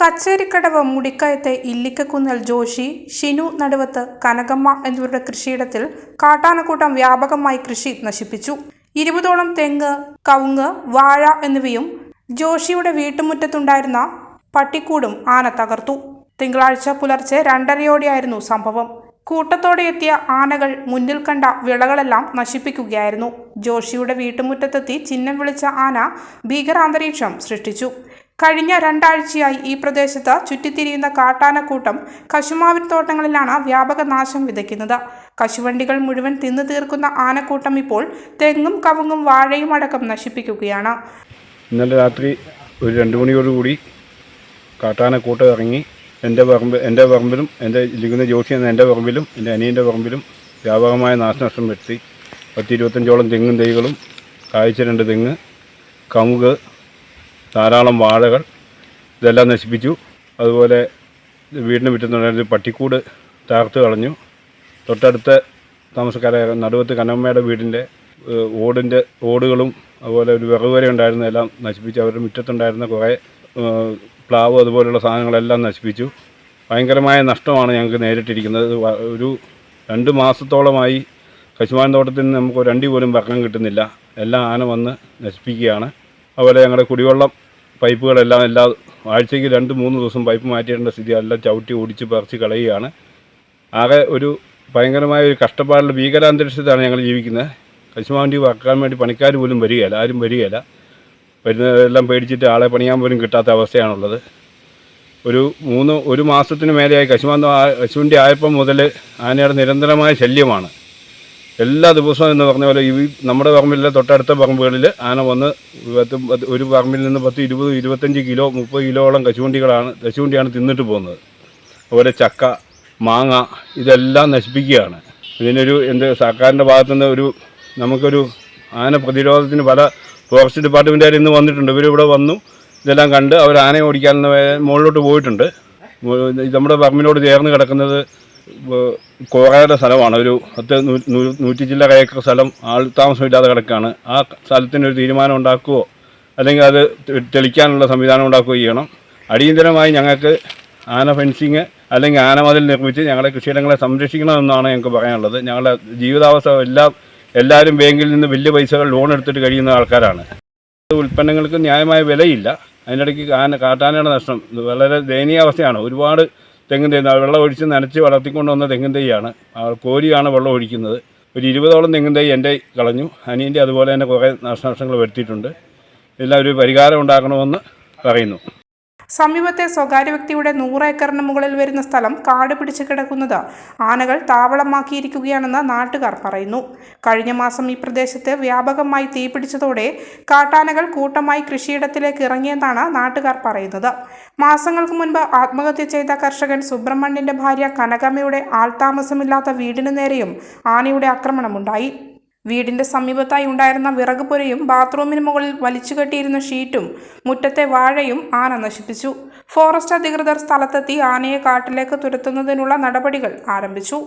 കച്ചേരിക്കടവ് മുടിക്കയത്തെ ഇല്ലിക്കക്കുന്നൽ ജോഷി ഷിനു നടുവത്ത് കനകമ്മ എന്നിവരുടെ കൃഷിയിടത്തിൽ കാട്ടാനക്കൂട്ടം വ്യാപകമായി കൃഷി നശിപ്പിച്ചു. ഇരുപതോളം തെങ്ങ് കവുങ്ങ് വാഴ എന്നിവയും ജോഷിയുടെ വീട്ടുമുറ്റത്തുണ്ടായിരുന്ന പട്ടിക്കൂടും ആന തകർത്തു. തിങ്കളാഴ്ച പുലർച്ചെ രണ്ടരയോടെയായിരുന്നു സംഭവം. കൂട്ടത്തോടെ എത്തിയ ആനകൾ മുന്നിൽ കണ്ട വിളകളെല്ലാം നശിപ്പിക്കുകയായിരുന്നു. ജോഷിയുടെ വീട്ടുമുറ്റത്തെത്തി ചിഹ്നം വിളിച്ച ആന ഭീകരാന്തരീക്ഷം സൃഷ്ടിച്ചു. കഴിഞ്ഞ രണ്ടാഴ്ചയായി ഈ പ്രദേശത്ത് ചുറ്റിത്തിരിയുന്ന കാട്ടാനക്കൂട്ടം കശുമാവിൻ തോട്ടങ്ങളിലാണ് വ്യാപക നാശം വിതയ്ക്കുന്നത്. കശുവണ്ടികൾ മുഴുവൻ തിന്നു തീർക്കുന്ന ആനക്കൂട്ടം ഇപ്പോൾ തെങ്ങും കവുങ്ങും വാഴയും അടക്കം നശിപ്പിക്കുകയാണ്. ഇന്നലെ രാത്രി ഒരു രണ്ട് മണിയോടുകൂടി കാട്ടാനക്കൂട്ടം ഇറങ്ങി എന്റെ പറമ്പ് എന്റെ പറമ്പിലും എന്റെ ഇരിക്കുന്ന ജോഷി എന്ന എന്റെ പറമ്പിലും എന്റെ അനിയന്റെ പറമ്പിലും വ്യാപകമായ നാശനഷ്ടം വരുത്തി. പത്തി ഇരുപത്തഞ്ചോളം തെങ്ങും തൈകളും കാഴ്ച രണ്ട് തെങ്ങ് കമുക് ധാരാളം വാഴകൾ ഇതെല്ലാം നശിപ്പിച്ചു. അതുപോലെ വീടിന് മുറ്റത്തുണ്ടായിരുന്ന ഒരു പട്ടിക്കൂട് തകർത്ത് കളഞ്ഞു. തൊട്ടടുത്ത താമസക്കാരായ നടുവത്ത് കനമ്മയുടെ വീടിന്റെ ഓടിന്റെ ഓടുകളും അതുപോലെ ഒരു വിറക് വരെ ഉണ്ടായിരുന്ന എല്ലാം നശിപ്പിച്ചു. അവരുടെ മുറ്റത്തുണ്ടായിരുന്ന കുറേ പ്ലാവ് അതുപോലുള്ള സാധനങ്ങളെല്ലാം നശിപ്പിച്ചു. ഭയങ്കരമായ നഷ്ടമാണ് ഞങ്ങൾക്ക് നേരിട്ടിരിക്കുന്നത്. ഒരു രണ്ട് മാസത്തോളമായി കശുമാൻ തോട്ടത്തിൽ നിന്ന് നമുക്ക് ഒരു അണ്ടി പോലും ഭക്ഷണം കിട്ടുന്നില്ല. എല്ലാം ആന വന്ന് നശിപ്പിക്കുകയാണ്. അതുപോലെ ഞങ്ങളുടെ കുടിവെള്ളം പൈപ്പുകളെല്ലാം എല്ലാ ആഴ്ചയ്ക്ക് രണ്ട് മൂന്ന് ദിവസം പൈപ്പ് മാറ്റേണ്ട സ്ഥിതി എല്ലാം ചവിട്ടി ഓടിച്ച് പറിച്ച് കളയുകയാണ്. ആകെ ഒരു ഭയങ്കരമായ ഒരു കഷ്ടപ്പാടിൽ ഭീകരാന്തരീക്ഷത്തിലാണ് ഞങ്ങൾ ജീവിക്കുന്നത്. കശുമാണ്ടി വാക്കാൻ വേണ്ടി പണിക്കാർ പോലും വരികയില്ല ആരും വരികയില്ല. വരുന്നതെല്ലാം പേടിച്ചിട്ട് ആളെ പണിയാൻ പോലും കിട്ടാത്ത അവസ്ഥയാണുള്ളത്. ഒരു മൂന്ന് ഒരു മാസത്തിന് മേലെയായി കശുമാന്ത കശുവണ്ടി ആയപ്പം മുതൽ ആനയുടെ നിരന്തരമായ ശല്യമാണ്. എല്ലാ ദിവസവും എന്ന് പറഞ്ഞ പോലെ ഈ നമ്മുടെ പറമ്പിലെ തൊട്ടടുത്ത പറമ്പുകളിൽ ആന വന്ന് പത്ത് ഒരു പറമ്പിൽ നിന്ന് പത്ത് ഇരുപത് ഇരുപത്തഞ്ച് കിലോ മുപ്പത് കിലോളം കശുവണ്ടികളാണ് കശുവണ്ടിയാണ് തിന്നിട്ട് പോകുന്നത്. അതുപോലെ ചക്ക മാങ്ങ ഇതെല്ലാം നശിപ്പിക്കുകയാണ്. ഇതിനൊരു എന്ത് സർക്കാരിന്റെ ഭാഗത്തുനിന്ന് ഒരു നമുക്കൊരു ആന പ്രതിരോധത്തിന് പല ഫോറസ്റ്റ് ഡിപ്പാർട്ട്മെന്റുകാർ ഇന്ന് വന്നിട്ടുണ്ട്. ഇവരിവിടെ വന്നു. ഇതെല്ലാം കണ്ട് അവർ ആനയെ ഓടിക്കാൻ മുകളിലോട്ട് പോയിട്ടുണ്ട്. നമ്മുടെ പറമ്പിനോട് ചേർന്ന് കിടക്കുന്നത് കോറയുടെ സ്ഥലമാണ്. ഒരു പത്ത് നൂറ്റി ചില്ല ഏക്കർ സ്ഥലം ആൾ താമസമില്ലാതെ കിടക്കുകയാണ് ആ സ്ഥലത്തിനൊരു തീരുമാനം ഉണ്ടാക്കുകയോ അല്ലെങ്കിൽ അത് തെളിക്കാനുള്ള സംവിധാനം ഉണ്ടാക്കുകയോ ചെയ്യണം. അടിയന്തരമായി ഞങ്ങൾക്ക് ആന ഫെൻസിങ് അല്ലെങ്കിൽ ആനമതിൽ നിർമ്മിച്ച് ഞങ്ങളുടെ കൃഷിയിടങ്ങളെ സംരക്ഷിക്കണമെന്നാണ് ഞങ്ങൾക്ക് പറയാനുള്ളത്. ഞങ്ങളുടെ ജീവിതാവസ്ഥ എല്ലാം എല്ലാവരും ബാങ്കിൽ നിന്ന് വലിയ പൈസകൾ ലോൺ എടുത്തിട്ട് കഴിയുന്ന ആൾക്കാരാണ്. ഉൽപ്പന്നങ്ങൾക്ക് ന്യായമായ വിലയില്ല. അതിനിടയ്ക്ക് ആന കാട്ടാനയുടെ നഷ്ടം. വളരെ ദയനീയാവസ്ഥയാണ് ഒരുപാട് തെങ്ങും തൈ വെള്ളം ഒഴിച്ച് നനച്ച് വളർത്തിക്കൊണ്ട് വന്ന തെങ്ങിൻ തൈയാണ്. കോരിയാണ് വെള്ളം ഒഴിക്കുന്നത്. ഒരു ഇരുപതോളം തെങ്ങിൻ തൈ എന്റെ കളഞ്ഞു. അനിയന്റെ അതുപോലെ തന്നെ കുറേ നാശനഷ്ടങ്ങൾ വരുത്തിയിട്ടുണ്ട്. ഇതെല്ലാം ഒരു പരിഹാരം ഉണ്ടാക്കണമെന്ന് പറയുന്നു. സമീപത്തെ സ്വകാര്യ വ്യക്തിയുടെ നൂറ് ഏക്കറിന് മുകളിൽ വരുന്ന സ്ഥലം കാട് പിടിച്ചു കിടക്കുന്നത് ആനകൾ താവളമാക്കിയിരിക്കുകയാണെന്ന് നാട്ടുകാർ പറയുന്നു. കഴിഞ്ഞ മാസം ഈ പ്രദേശത്ത് വ്യാപകമായി തീപിടിച്ചതോടെ കാട്ടാനകൾ കൂട്ടമായി കൃഷിയിടത്തിലേക്ക് ഇറങ്ങിയെന്നാണ് നാട്ടുകാർ പറയുന്നത്. മാസങ്ങൾക്ക് മുൻപ് ആത്മഹത്യ ചെയ്ത കർഷകൻ സുബ്രഹ്മണ്യന്റെ ഭാര്യ കനകമ്മയുടെ ആൾതാമസമില്ലാത്ത വീടിനു നേരെയും ആനയുടെ ആക്രമണമുണ്ടായി. വീടിന്റെ സമീപത്തായി ഉണ്ടായിരുന്ന വിറക് പുരയും ബാത്റൂമിന് മുകളിൽ വലിച്ചു കെട്ടിയിരുന്ന ഷീറ്റും മുറ്റത്തെ വാഴയും ആന നശിപ്പിച്ചു. ഫോറസ്റ്റ് അധികൃതർ സ്ഥലത്തെത്തി ആനയെ കാട്ടിലേക്ക് തുരത്തുന്നതിനുള്ള നടപടികൾ ആരംഭിച്ചു.